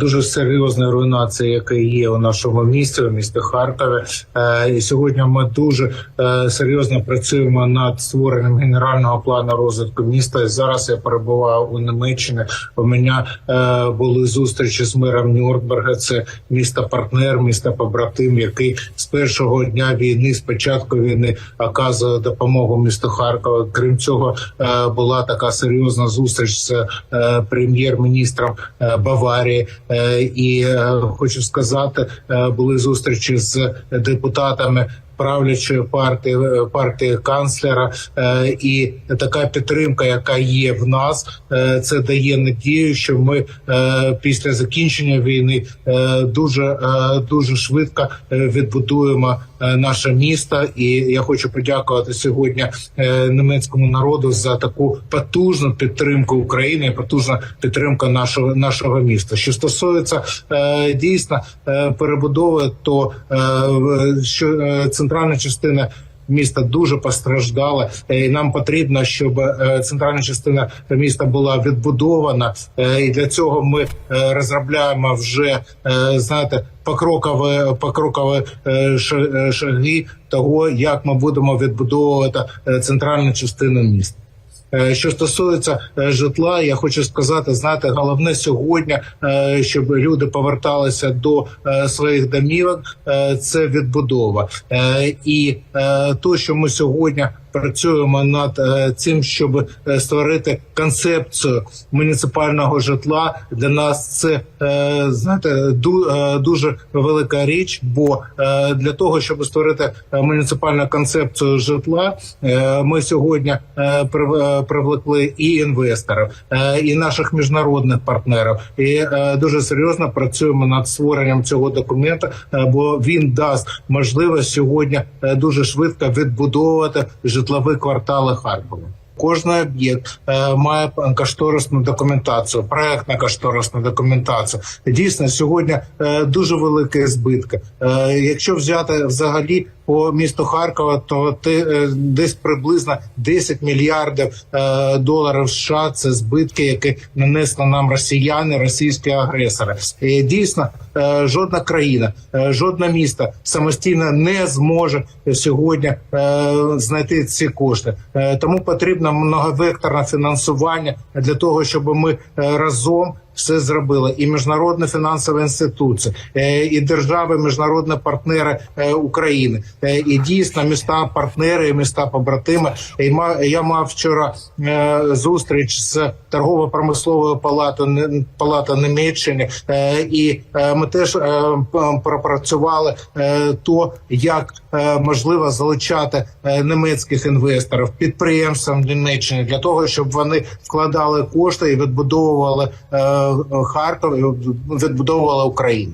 Дуже серйозна руйнація, яка є у нашому місті, у місті Харкові. Е, І сьогодні ми дуже е, серйозно працюємо над створенням генерального плану розвитку міста. І зараз я перебуваю у Німеччині. У мене е, були зустрічі з мером Нюрнберга. Це місто партнер, місто побратим, який з першого дня війни, з початку війни, оказує допомогу місту Харкова. Крім цього, була така серйозна зустріч з прем'єр-міністром Баварії. Е, І е, хочу сказати, е, були зустрічі з депутатами. Правлячої партії е, партії канцлера е, і така підтримка, яка є в нас, е, це дає надію, що ми після закінчення війни дуже дуже швидко відбудуємо наше місто. І я хочу подякувати сьогодні німецькому народу за таку потужну підтримку України, потужна підтримка нашого нашого міста. Що стосується дійсно перебудови, то що е, центральна частина. Міста дуже постраждала, е, і нам потрібно, щоб е, центральна частина міста була відбудована. Е, І для цього ми розробляємо вже знаєте покрокові покрокові шаги того, як ми будемо відбудовувати центральну частину міста. Е, Що стосується е, житла, я хочу сказати, знаєте, головне сьогодні, е, щоб люди поверталися до своїх домівок, це відбудова. І то, що ми сьогодні працюємо над е, цим, щоб е, створити концепцію муніципального житла, для нас це е, знаєте ду- дуже велика річ. Бо для того, щоб створити муніципальну концепцію житла, ми сьогодні привлекли і інвесторів, і наших міжнародних партнерів, і дуже серйозно працюємо над створенням цього документа, бо він дасть можливість сьогодні дуже швидко відбудовувати житлові квартали Харкова. Кожний об'єкт е, має кошторисну документацію, проектна кошторисна документація. Дійсно, сьогодні е, дуже великі збитки. Е, якщо взяти взагалі по місту Харкова, то ти е, десь приблизно 10 мільярдів е, доларів США це збитки, які нанесли нам росіяни, російські агресори. І дійсно, е, жодна країна, жодне місто самостійно не зможе сьогодні знайти ці кошти. Тому потрібно многовекторне фінансування для того, щоб ми разом. Все зробили і міжнародні фінансові інституції, е, і держави, міжнародні партнери е, України, Е, і дійсно міста партнери, і міста побратими. І я мав вчора зустріч з торгово-промисловою палатою палата Німеччини, і ми теж пропрацювали то, як можливо залучати німецьких інвесторів підприємствам Німеччини для того, щоб вони вкладали кошти і відбудовували Харків, відбудовувала Україну.